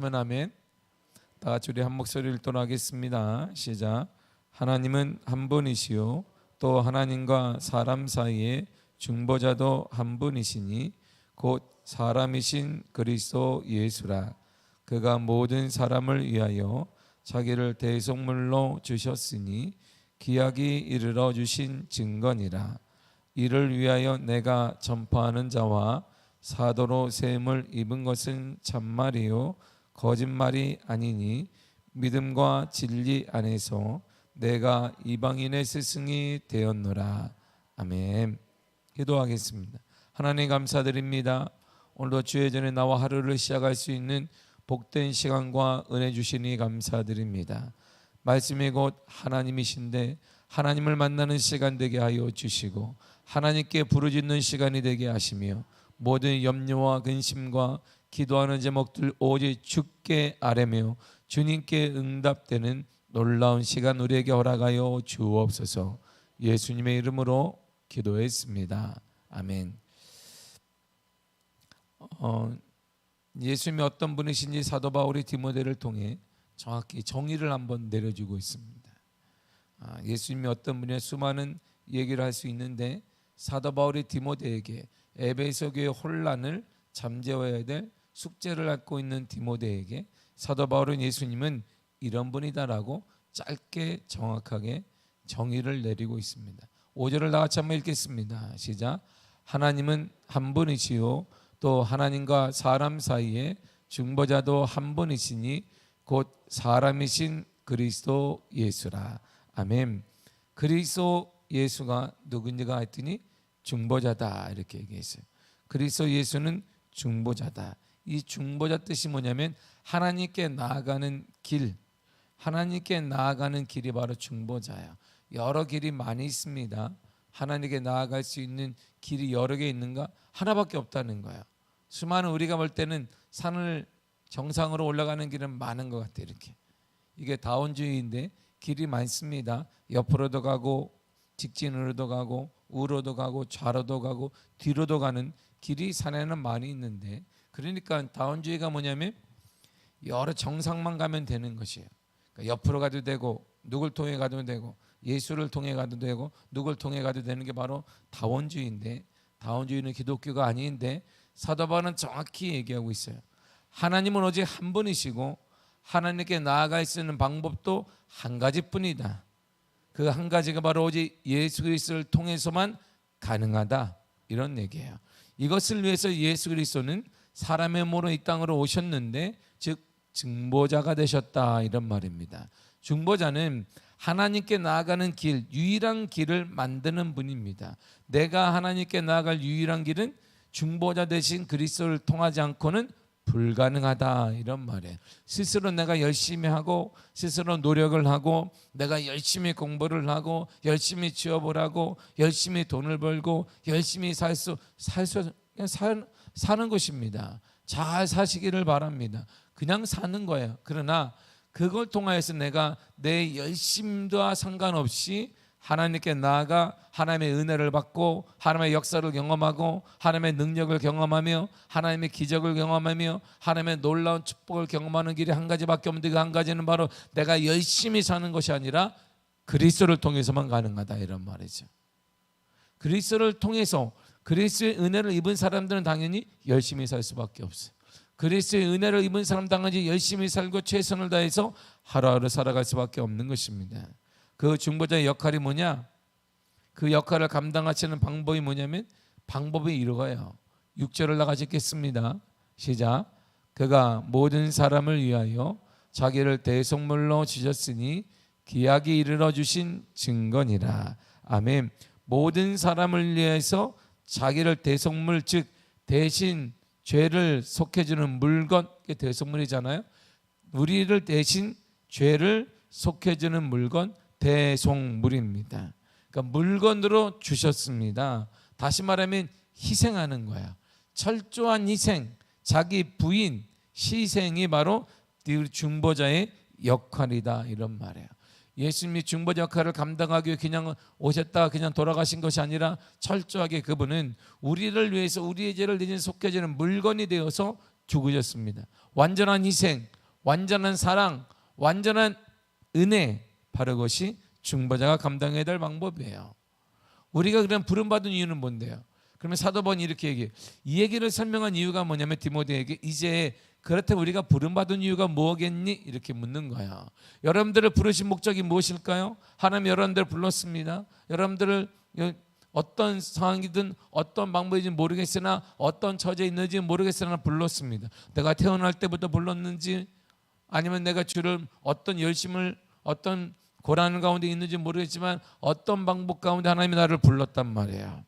아멘 아멘. 다 같이 우리 한 목소리를 떠나겠습니다. 시작. 하나님은 한 분이시요 또 하나님과 사람 사이에 중보자도 한 분이시니 곧 사람이신 그리스도 예수라. 그가 모든 사람을 위하여 자기를 대속물로 주셨으니 기약이 이르러 주신 증거니라. 이를 위하여 내가 전파하는 자와 사도로 세임을 입은 것은 참말이요 거짓말이 아니니 믿음과 진리 안에서 내가 이방인의 스승이 되었노라. 아멘. 기도하겠습니다. 하나님 감사드립니다. 오늘도 주의 전에 나와 하루를 시작할 수 있는 복된 시간과 은혜 주시니 감사드립니다. 말씀이 곧 하나님이신데 하나님을 만나는 시간 되게 하여 주시고 하나님께 부르짖는 시간이 되게 하시며 모든 염려와 근심과 기도하는 제목들 오직 주께 아뢰며 주님께 응답되는 놀라운 시간 우리에게 허락하여 주옵소서. 예수님의 이름으로 기도했습니다. 아멘. 어, 예수님이 어떤 분이신지 사도 바울이 디모데를 통해 정확히 정의를 한번 내려주고 있습니다. 아, 예수님이 어떤 분의 수많은 얘기를 할 수 있는데 사도 바울이 디모데에게 에베소 교회 혼란을 잠재워야 될 숙제를 갖고 있는 디모데에게 사도 바울은 예수님은 이런 분이다라고 짧게 정확하게 정의를 내리고 있습니다. 5절을 다 같이 한번 읽겠습니다. 시작. 하나님은 한 분이시요 또 하나님과 사람 사이에 중보자도 한 분이시니 곧 사람이신 그리스도 예수라. 아멘. 그리스도 예수가 누군지가 했더니 중보자다 이렇게 얘기했어요. 그리스도 예수는 중보자다. 이 중보자 뜻이 뭐냐면 하나님께 나아가는 길, 하나님께 나아가는 길이 바로 중보자야. 여러 길이 많이 있습니다. 하나님께 나아갈 수 있는 길이 여러 개 있는가? 하나밖에 없다는 거야. 수많은 우리가 볼 때는 산을 정상으로 올라가는 길은 많은 것 같아 이렇게. 이게 다원주의인데 길이 많습니다. 옆으로도 가고 직진으로도 가고 우로도 가고 좌로도 가고 뒤로도 가는 길이 산에는 많이 있는데 그러니까 다원주의가 뭐냐면 여러 정상만 가면 되는 것이에요. 그러니까 옆으로 가도 되고 누굴 통해 가도 되고 예수를 통해 가도 되고 누굴 통해 가도 되는 게 바로 다원주의인데 다원주의는 기독교가 아닌데 사도 바울은 정확히 얘기하고 있어요. 하나님은 오직 한 분이시고 하나님께 나아갈 수 있는 방법도 한 가지뿐이다. 그 한 가지가 바로 오직 예수 그리스도를 통해서만 가능하다. 이런 얘기예요. 이것을 위해서 예수 그리스도는 사람의 몸으로 이 땅으로 오셨는데 즉 증보자가 되셨다 이런 말입니다. 중보자는 하나님께 나아가는 길, 유일한 길을 만드는 분입니다. 내가 하나님께 나아갈 유일한 길은 중보자 대신 그리스도를 통하지 않고는 불가능하다 이런 말이에요. 스스로 내가 열심히 하고 스스로 노력을 하고 내가 열심히 공부를 하고 열심히 취업을 하고 열심히 돈을 벌고 열심히 살수 살수 살, 사는 것입니다. 잘 사시기를 바랍니다. 그냥 사는 거예요. 그러나 그걸 통하여서 내가 내 열심과 상관없이 하나님께 나아가 하나님의 은혜를 받고 하나님의 역사를 경험하고 하나님의 능력을 경험하며 하나님의 기적을 경험하며 하나님의 놀라운 축복을 경험하는 길이 한 가지밖에 없는데 그 한 가지는 바로 내가 열심히 사는 것이 아니라 그리스도를 통해서만 가능하다 이런 말이죠. 그리스도를 통해서 그리스도의 은혜를 입은 사람들은 당연히 열심히 살 수밖에 없어요. 그리스도의 은혜를 입은 사람 당연히 열심히 살고 최선을 다해서 하루하루 살아갈 수밖에 없는 것입니다. 그 중보자의 역할이 뭐냐? 그 역할을 감당하시는 방법이 뭐냐면 방법이 이러가요. 6절을 나가시 읽겠습니다. 시작. 그가 모든 사람을 위하여 자기를 대속물로 주셨으니 기약이 이르러 주신 증거니라. 아멘. 모든 사람을 위해서 자기를 대속물 즉 대신 죄를 속해주는 물건 이 대속물이잖아요. 우리를 대신 죄를 속해주는 물건 대속물입니다. 그러니까 물건으로 주셨습니다. 다시 말하면 희생하는 거야. 철저한 희생, 자기 부인 희생이 바로 중보자의 역할이다 이런 말이에요. 예수님이 중보자 역할을 감당하기 위해 그냥 오셨다 그냥 돌아가신 것이 아니라 철저하게 그분은 우리를 위해서 우리의 죄를 대신 속해지는 물건이 되어서 죽으셨습니다. 완전한 희생, 완전한 사랑, 완전한 은혜 바로 그것이 중보자가 감당해야 될 방법이에요. 우리가 그런 부름 받은 이유는 뭔데요? 그러면 사도 바울이 이렇게 얘기해요. 이 얘기를 설명한 이유가 뭐냐면 디모데에게 이제 그렇다면 우리가 부름받은 이유가 뭐겠니? 이렇게 묻는 거야. 여러분들을 부르신 목적이 무엇일까요? 하나님 여러분들을 불렀습니다. 여러분들을 어떤 상황이든 어떤 방법인지 모르겠으나 어떤 처지에 있는지 모르겠으나 불렀습니다. 내가 태어날 때부터 불렀는지 아니면 내가 주를 어떤 열심을 어떤 고난 가운데 있는지 모르겠지만 어떤 방법 가운데 하나님이 나를 불렀단 말이에요.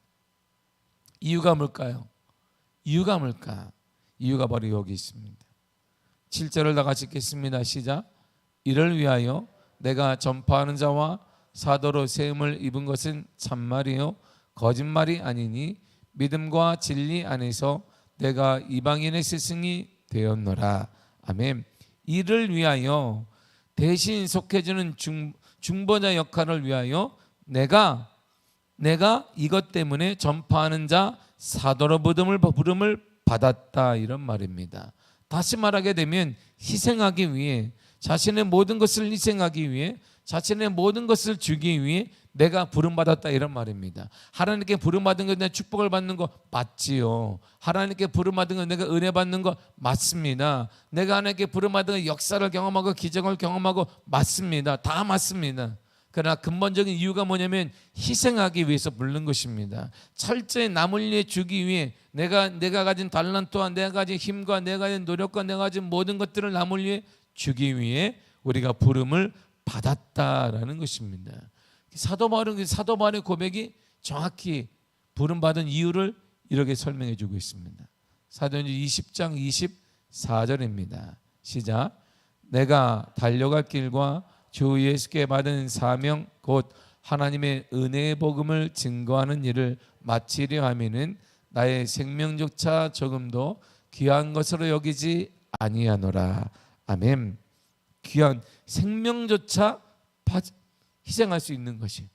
이유가 뭘까요? 이유가 뭘까? 이유가 바로 여기 있습니다. 7절을 다 같이 읽겠습니다. 시작. 이를 위하여 내가 전파하는 자와 사도로 세움을 입은 것은 참말이요 거짓말이 아니니 믿음과 진리 안에서 내가 이방인의 스승이 되었노라. 아멘. 이를 위하여 대신 속해주는 중, 중보자 역할을 위하여 내가 내가 이것 때문에 전파하는 자 사도로 부름을 부름을 받았다 이런 말입니다. 다시 말하게 되면 희생하기 위해 자신의 모든 것을 희생하기 위해 자신의 모든 것을 주기 위해 내가 부름받았다 이런 말입니다. 하나님께 부름받은 거 내가 축복을 받는 거 맞지요. 하나님께 부름받은 거 내가 은혜 받는 거 맞습니다. 내가 하나님께 부름받은 거 역사를 경험하고 기적을 경험하고 맞습니다. 다 맞습니다. 그러나 근본적인 이유가 뭐냐면 희생하기 위해서 부른 것입니다. 철저히 남을 위해 주기 위해 내가 내가 가진 달란트와 내가 가진 힘과 내가 가진 노력과 내가 가진 모든 것들을 남을 위해 주기 위해 우리가 부름을 받았다라는 것입니다. 사도 바울은 그 사도 바울의 고백이 정확히 부름 받은 이유를 이렇게 설명해 주고 있습니다. 사도행전 20장 24절입니다. 시작. 내가 달려갈 길과 주 예수께 받은 사명 곧 하나님의 은혜의 복음을 증거하는 일을 마치려 하면은 나의 생명조차 조금도 귀한 것으로 여기지 아니하노라. 아멘. 귀한 생명조차 희생할 수 있는 것이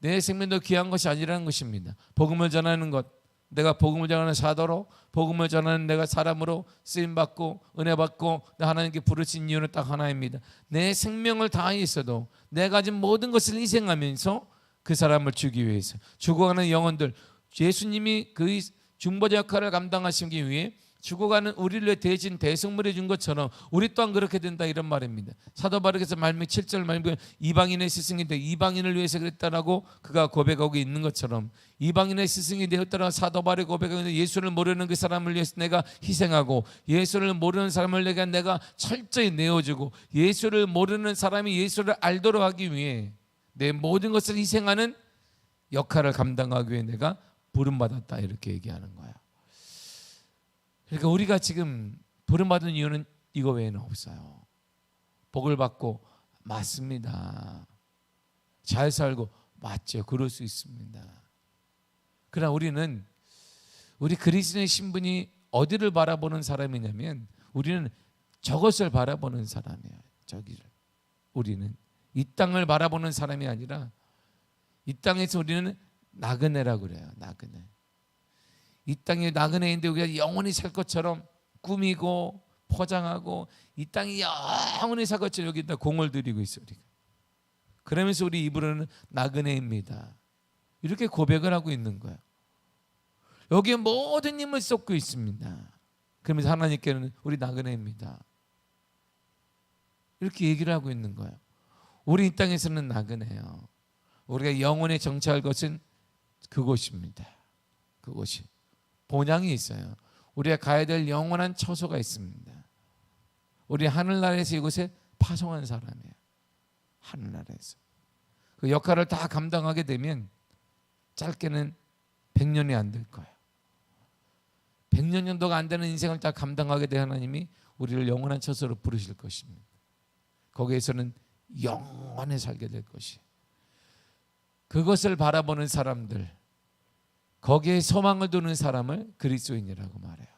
내 생명도 귀한 것이 아니라는 것입니다. 복음을 전하는 것, 내가 복음을 전하는 사도로 복음을 전하는 내가 사람으로 쓰임 받고 은혜 받고 하나님께 부르신 이유는 딱 하나입니다. 내 생명을 다했어도 내가 가진 모든 것을 희생하면서 그 사람을 주기 위해서 죽어가는 영혼들 예수님이 그 중보자 역할을 감당하시기 위해 죽어가는 우리를 대신 대성물해 준 것처럼 우리 또한 그렇게 된다 이런 말입니다. 사도 바르게서 말미 7절 말미 이방인의 스승인데 이방인을 위해서 그랬다라고 그가 고백하고 있는 것처럼 이방인의 스승이 되었다라 사도 바르 고백하는 예수를 모르는 그 사람을 위해서 내가 희생하고 예수를 모르는 사람을 내가 내가 철저히 내어주고 예수를 모르는 사람이 예수를 알도록 하기 위해 내 모든 것을 희생하는 역할을 감당하기 위해 내가 부름받았다 이렇게 얘기하는 거야. 그러니까 우리가 지금 부름 받은 이유는 이거 외에는 없어요. 복을 받고 맞습니다. 잘 살고 맞죠. 그럴 수 있습니다. 그러나 우리는 우리 그리스도의 신분이 어디를 바라보는 사람이냐면 우리는 저것을 바라보는 사람이에요. 저기를. 우리는 이 땅을 바라보는 사람이 아니라 이 땅에서 우리는 나그네라고 그래요. 나그네. 이 땅에 나그네인데 우리가 영원히 살 것처럼 꾸미고 포장하고 이 땅이 영원히 살 것처럼 여기다 공을 들이고 있어 우리가. 그러면서 우리 입으로는 나그네입니다. 이렇게 고백을 하고 있는 거야. 여기에 모든 힘을 쏟고 있습니다. 그러면서 하나님께는 우리 나그네입니다. 이렇게 얘기를 하고 있는 거예요. 우리 이 땅에서는 나그네요. 우리가 영원에 정착할 것은 그곳입니다. 그곳이. 본향이 있어요. 우리가 가야 될 영원한 처소가 있습니다. 우리 하늘나라에서 이곳에 파송한 사람이에요. 하늘나라에서. 그 역할을 다 감당하게 되면 짧게는 100년이 안 될 거예요. 100년 정도가 안 되는 인생을 다 감당하게 된 하나님이 우리를 영원한 처소로 부르실 것입니다. 거기에서는 영원히 살게 될 것이. 그것을 바라보는 사람들, 거기에 소망을 두는 사람을 그리스도인이라고 말해요.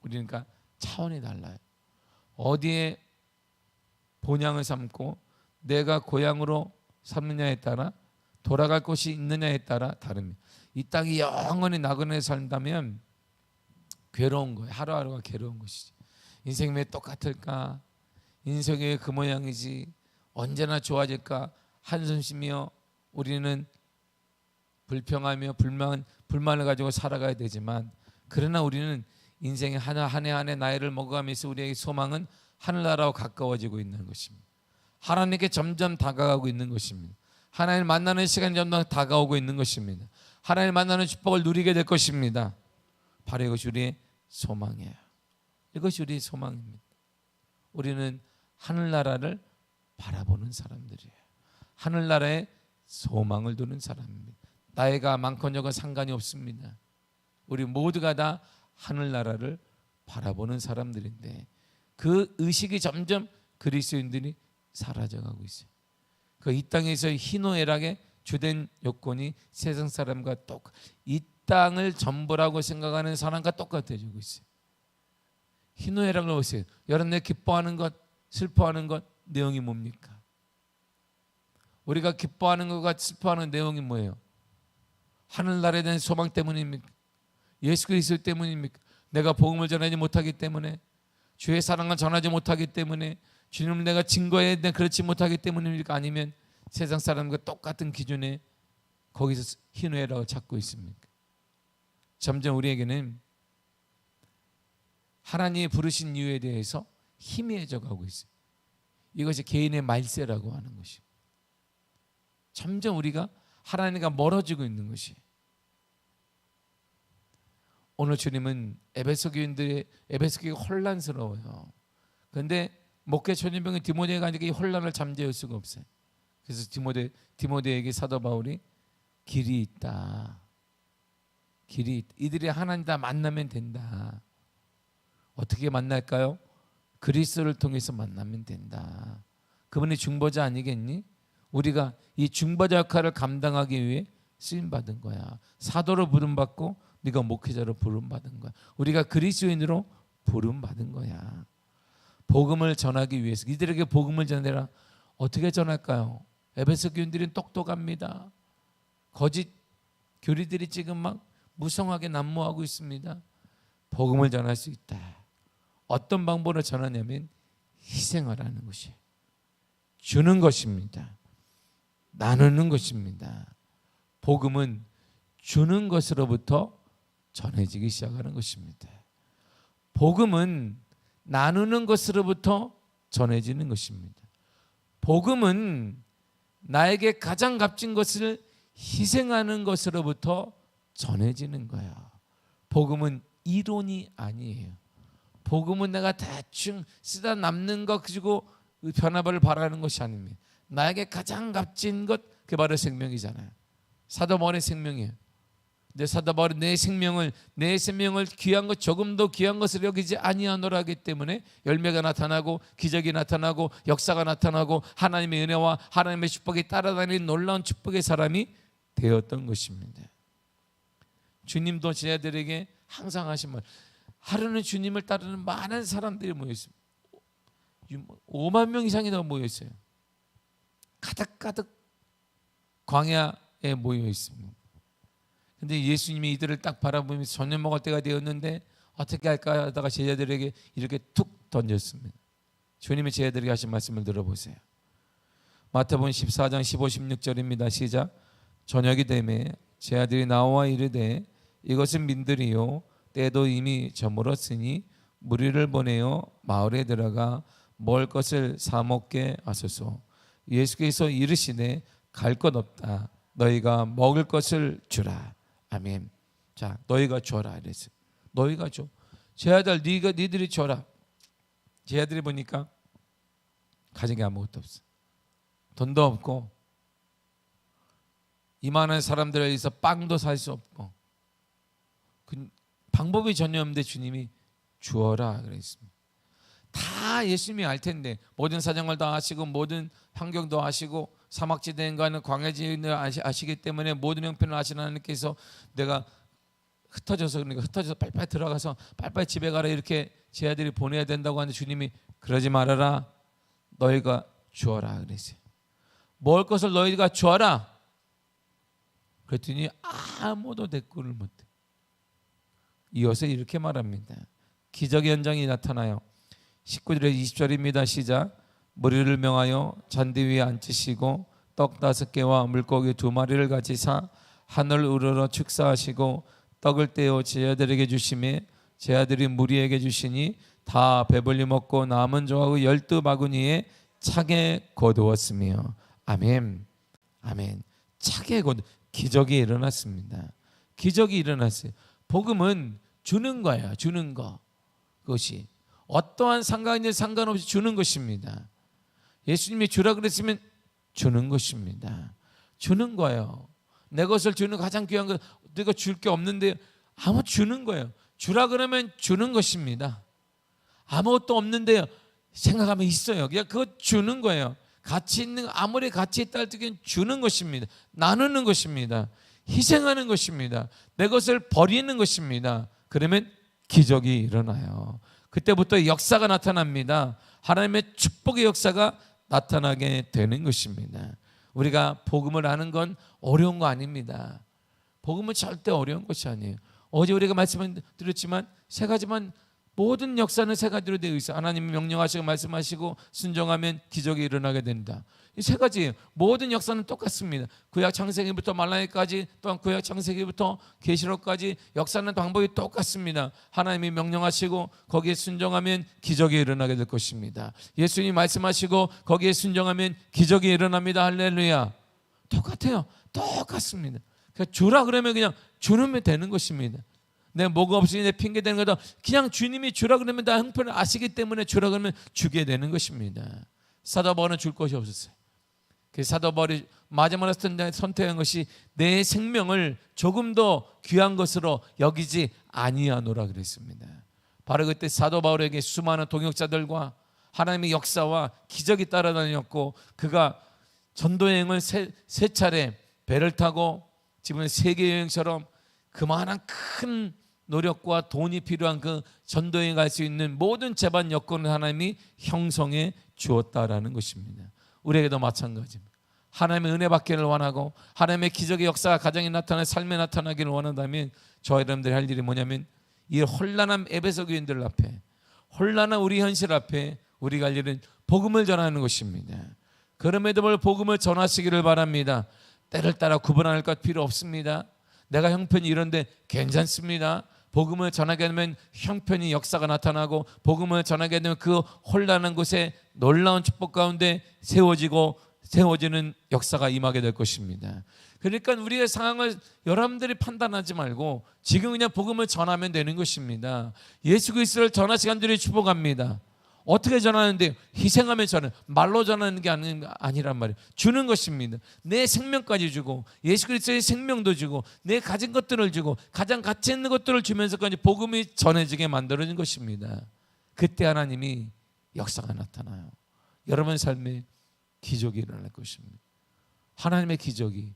그러니까 차원이 달라요. 어디에 본향을 삼고 내가 고향으로 삼느냐에 따라 돌아갈 곳이 있느냐에 따라 다릅니다. 이 땅이 영원히 나그네 산다면 괴로운 거예요. 하루하루가 괴로운 것이지. 인생이 왜 똑같을까? 인생이 왜그 모양이지? 언제나 좋아질까? 한숨 쉬며 우리는 불평하며 불만 불만을 가지고 살아가야 되지만 그러나 우리는 인생의 한해 나이를 먹어가면서 우리의 소망은 하늘나라와 가까워지고 있는 것입니다. 하나님께 점점 다가가고 있는 것입니다. 하나님을 만나는 시간이 점점 다가오고 있는 것입니다. 하나님을 만나는 축복을 누리게 될 것입니다. 바로 이것이 우리의 소망이에요. 이것이 우리의 소망입니다. 우리는 하늘나라를 바라보는 사람들이에요. 하늘나라에 소망을 두는 사람입니다. 나이가 많건 적은 상관이 없습니다. 우리 모두가 다 하늘나라를 바라보는 사람들인데 그 의식이 점점 그리스도인들이 사라져가고 있어요. 그 이 땅에서 희노애락의 주된 요건이 세상 사람과 똑이 땅을 전부라고 생각하는 사람과 똑같아지고 있어요. 희노애락을 보세요. 여러분들 기뻐하는 것, 슬퍼하는 것 내용이 뭡니까? 우리가 기뻐하는 것과 슬퍼하는 내용이 뭐예요? 하늘나라에 대한 소망 때문입니까? 예수 그리스도 때문입니까? 내가 복음을 전하지 못하기 때문에 주의 사랑을 전하지 못하기 때문에 주님을 내가 증거해야 돼 그렇지 못하기 때문입니까? 아니면 세상 사람과 똑같은 기준에 거기서 희노애락을 찾고 있습니까? 점점 우리에게는 하나님이 부르신 이유에 대해서 희미해져 가고 있어요. 이것이 개인의 말세라고 하는 것이. 점점 우리가 하나님과 멀어지고 있는 것이. 오늘 주님은 에베소 교인들의 에베소 교회가 혼란스러워요. 그런데 목회 초년병인 디모데가 하니까 이 혼란을 잠재울 수가 없어요. 그래서 디모데 디모데에게 사도 바울이 길이 있다. 길이. 이들이 하나님 다 만나면 된다. 어떻게 만날까요? 그리스도를 통해서 만나면 된다. 그분이 중보자 아니겠니? 우리가 이 중보자 역할을 감당하기 위해 쓰임 받은 거야. 사도로 부름 받고 네가 목회자로 부름 받은 거야. 우리가 그리스도인으로 부름 받은 거야. 복음을 전하기 위해서 이들에게 복음을 전해라. 어떻게 전할까요? 에베소 교인들은 똑똑합니다. 거짓 교리들이 지금 막 무성하게 난무하고 있습니다. 복음을 전할 수 있다. 어떤 방법으로 전하냐면 희생을 하는 것이 주는 것입니다. 나누는 것입니다. 복음은 주는 것으로부터 전해지기 시작하는 것입니다. 복음은 나누는 것으로부터 전해지는 것입니다. 복음은 나에게 가장 값진 것을 희생하는 것으로부터 전해지는 거예요. 복음은 이론이 아니에요. 복음은 내가 대충 쓰다 남는 것 가지고 변화를 바라는 것이 아닙니다. 나에게 가장 값진 것 그게 바로 생명이잖아요. 사도 바울의 생명이에요. 내 사도 바울은 내 생명을 내 생명을 귀한 것 조금 더 귀한 것을 여기지 아니하노라 하기 때문에 열매가 나타나고 기적이 나타나고 역사가 나타나고 하나님의 은혜와 하나님의 축복이 따라다니는 놀라운 축복의 사람이 되었던 것입니다. 주님도 제자들에게 항상 하신 말 하루는 주님을 따르는 많은 사람들이 모여 있습니다. 5만 명 이상이 더 모여 있어요. 가득가득 광야에 모여 있습니다. 근데 예수님이 이들을 딱 바라보면서 저녁 먹을 때가 되었는데 어떻게 할까 하다가 제자들에게 이렇게 툭 던졌습니다. 주님이 제자들에게 하신 말씀을 들어보세요. 마태복음 14장 15, 16절입니다. 시작. 저녁이 되매 제 아들이 나와 이르되 이것은 민들이요 때도 이미 저물었으니 무리를 보내어 마을에 들어가 먹을 것을 사 먹게 하소서. 예수께서 이르시되 갈것 없다. 너희가 먹을 것을 주라. 아멘. 자, 너희가 줘라 이랬어요. 너희가 줘. 제 아들 네가 니들이 줘라. 제 아들이 보니까 가진 게 아무것도 없어. 돈도 없고 이만한 사람들에 의해서 빵도 살 수 없고 그 방법이 전혀 없는데 주님이 주어라 그랬습니다. 다 예수님이 알 텐데 모든 사정을 다 아시고 모든 환경도 아시고 사막지대인가는 광야지인을 아시 기 때문에 모든 형편을 아시는 하나님께서 내가 흩어져서 그러니까 흩어져서 빨리빨리 들어가서 빨리빨리 집에 가라 이렇게 제 아들이 보내야 된다고 하는데 주님이 그러지 말아라 너희가 주어라 그랬어요. 먹을 것을 너희가 주어라. 그랬더니 아무도 대꾸를 못해. 이어서 이렇게 말합니다. 기적의 현장이 나타나요. 19절에 20절입니다. 시작. 머리를 명하여 잔디 위에 앉으시고 떡 다섯 개와 물고기 두 마리를 같이 사 하늘 우러러 축사하시고 떡을 떼어 제 아들에게 주심에 제 아들이 무리에게 주시니 다 배불리 먹고 남은 조하고 열두 바구니에 차게 거두었으며. 아멘. 아멘. 차게 거두 기적이 일어났습니다. 기적이 일어났어요. 복음은 주는 거예요. 주는 거. 그것이. 어떠한 상관이 상관없이 주는 것입니다 예수님이 주라 그랬으면 주는 것입니다 주는 거예요 내 것을 주는 가장 귀한 것 내가 줄 게 없는데 아무 주는 거예요 주라 그러면 주는 것입니다 아무것도 없는데요. 생각하면 있어요. 그냥 그거 주는 거예요. 가치 있는 아무리 가치 있다 할때는 주는 것입니다. 나누는 것입니다. 희생하는 것입니다. 내 것을 버리는 것입니다. 그러면 기적이 일어나요. 그때부터 역사가 나타납니다. 하나님의 축복의 역사가 나타나게 되는 것입니다. 우리가 복음을 아는 건 어려운 거 아닙니다. 복음은 절대 어려운 것이 아니에요. 어제 우리가 말씀을 드렸지만 세 가지만 모든 역사는 세 가지로 되어 있어. 하나님이 명령하시고 말씀하시고 순종하면 기적이 일어나게 된다. 이 세 가지 모든 역사는 똑같습니다. 구약 창세기부터 말라기까지 또한 구약 창세기부터 계시록까지 역사는 방법이 똑같습니다. 하나님이 명령하시고 거기에 순종하면 기적이 일어나게 될 것입니다. 예수님 말씀하시고 거기에 순종하면 기적이 일어납니다. 할렐루야. 똑같아요. 똑같습니다. 그러니까 주라 그러면 그냥 주면 되는 것입니다. 내가 뭐가 없으니 내 핑계 대는 거다. 그냥 주님이 주라 그러면 다 형편을 아시기 때문에 주라 그러면 주게 되는 것입니다. 사도 바울은 줄 것이 없었어요. 그 사도 바울이 마지막에 선택한 것이 내 생명을 조금 더 귀한 것으로 여기지 아니하노라 그랬습니다. 바로 그때 사도 바울에게 수많은 동역자들과 하나님의 역사와 기적이 따라다녔고 그가 전도 여행을 세, 세 차례 배를 타고 지금 세계 여행처럼 그만한 큰 노력과 돈이 필요한 그 전도에 갈 수 있는 모든 재반 여건을 하나님이 형성해 주었다라는 것입니다. 우리에게도 마찬가지입니다. 하나님의 은혜 받기를 원하고 하나님의 기적의 역사가 가정에 나타나 삶에 나타나기를 원한다면 저 여러분들이 할 일이 뭐냐면 이 혼란한 에베소 교인들 앞에 혼란한 우리 현실 앞에 우리가 할 일은 복음을 전하는 것입니다. 그럼에도 불구하고 복음을 전하시기를 바랍니다. 때를 따라 구분할 것 필요 없습니다. 내가 형편이 이런데 괜찮습니다. 복음을 전하게 되면 형편이 역사가 나타나고 복음을 전하게 되면 그 혼란한 곳에 놀라운 축복 가운데 세워지고 세워지는 역사가 임하게 될 것입니다. 그러니까 우리의 상황을 여러분들이 판단하지 말고 지금 그냥 복음을 전하면 되는 것입니다. 예수 그리스도를 전하시 간절히 축복합니다. 어떻게 전하는데 희생하며 전하 말로 전하는 게 아니, 아니란 말이에요. 주는 것입니다. 내 생명까지 주고 예수 그리스도의 생명도 주고 내 가진 것들을 주고 가장 가치 있는 것들을 주면서까지 복음이 전해지게 만들어진 것입니다. 그때 하나님이 역사가 나타나요. 여러분 삶에 기적이 일어날 것입니다. 하나님의 기적이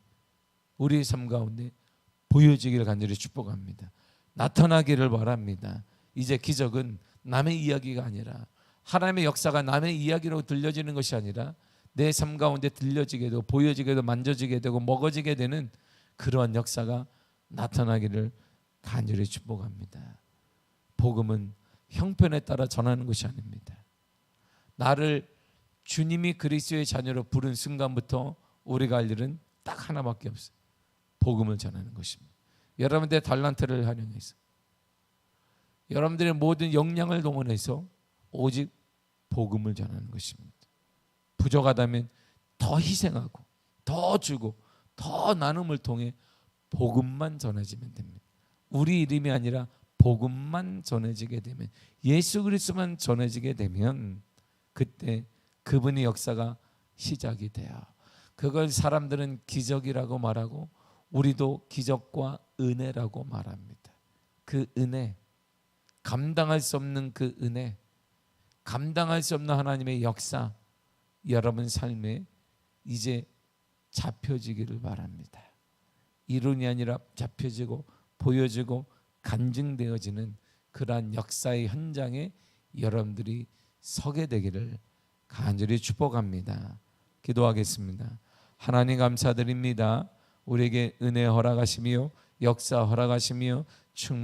우리의 삶 가운데 보여지기를 간절히 축복합니다. 나타나기를 바랍니다. 이제 기적은 남의 이야기가 아니라 하나님의 역사가 남의 이야기로 들려지는 것이 아니라 내 삶 가운데 들려지게 되고 보여지게 도 만져지게 되고 먹어지게 되는 그러한 역사가 나타나기를 간절히 축복합니다. 복음은 형편에 따라 전하는 것이 아닙니다. 나를 주님이 그리스도의 자녀로 부른 순간부터 우리가 할 일은 딱 하나밖에 없어요. 복음을 전하는 것입니다. 여러분들의 달란트를 활용해서 여러분들의 모든 역량을 동원해서 오직 복음을 전하는 것입니다. 부족하다면 더 희생하고 더 주고 더 나눔을 통해 복음만 전해지면 됩니다. 우리 이름이 아니라 복음만 전해지게 되면 예수 그리스도만 전해지게 되면 그때 그분의 역사가 시작이 돼요. 그걸 사람들은 기적이라고 말하고 우리도 기적과 은혜라고 말합니다. 그 은혜 감당할 수 없는 그 은혜 감당할 수 없는 하나님의 역사 여러분 삶에 이제 잡혀지기를 바랍니다. 이론이 아니라 잡혀지고 보여지고 간증되어지는 그러한 역사의 현장에 여러분들이 서게 되기를 간절히 축복합니다. 기도하겠습니다. 하나님 감사드립니다. 우리에게 은혜 허락하시며 역사 허락하시며 충